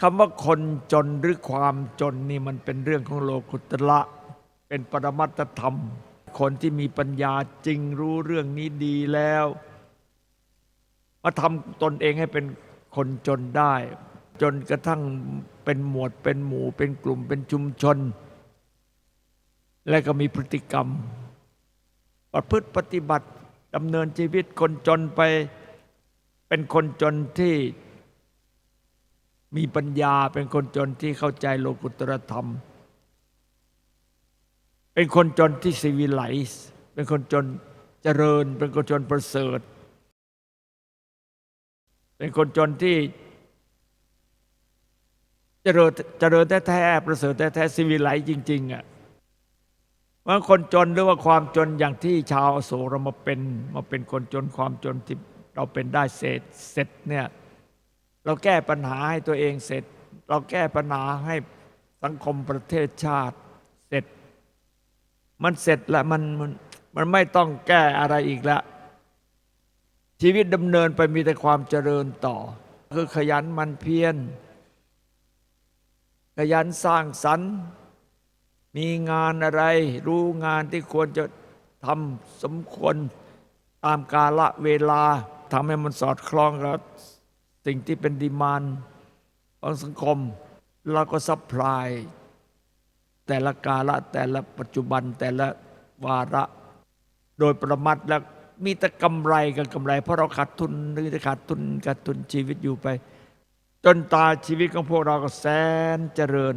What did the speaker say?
คำว่าคนจนหรือความจนนี่มันเป็นเรื่องของโลกุตละ เป็นปรมัตธรรม คนที่มีปัญญาจริงรู้เรื่องนี้ดีแล้วมาทำตนเองให้เป็นคนจนได้ จนกระทั่งเป็นหมวดเป็นหมู่ เป็นกลุ่มเป็นชุมชน และก็มีพฤติกรรม ประพฤติปฏิบัติดำเนินชีวิตคนจนไป เป็นคนจนที่ มีปัญญาเป็นคนจนที่เข้าใจโลกุตรธรรม เป็นคนจนที่ซีวิไลซ์เป็นคนจนเจริญ เป็นคนจนประเสริฐ เป็นคนจนที่เจริญเจริญแท้ๆประเสริฐแท้ๆซีวิไลซ์จริง ๆอะว่าคนจนหรือว่าความจนอย่างที่ชาวอโศกเรามาเป็นมาเป็นคนจนความจนที่เราเป็นได้เสร็จเสร็จเนี่ย เราแก้ปัญหาให้ตัวเองเสร็จ เราแก้ปัญหาให้สังคมประเทศชาติเสร็จ มันเสร็จแล้วมันมันมันไม่ต้องแก้อะไรอีกแล้วชีวิตดำเนินไปมีแต่ความเจริญต่อ คือขยันมันเพียรขยันสร้างสรรค์มีงานอะไร รู้งานที่ควรจะทำสมควรตามกาละเวลาทำให้มันสอดคล้องกับ สิ่งที่เป็นดีมานของสังคมเราก็ซัพพลาย แต่ละกาละแต่ละปัจจุบันแต่ละวาระ โดยประมาทแล้วมีแต่กำไรกับกำไร เพราะเราขาดทุนหรือจะขาดทุนขาดทุนชีวิตอยู่ไป จนตายชีวิตของพวกเราก็แสนเจริญ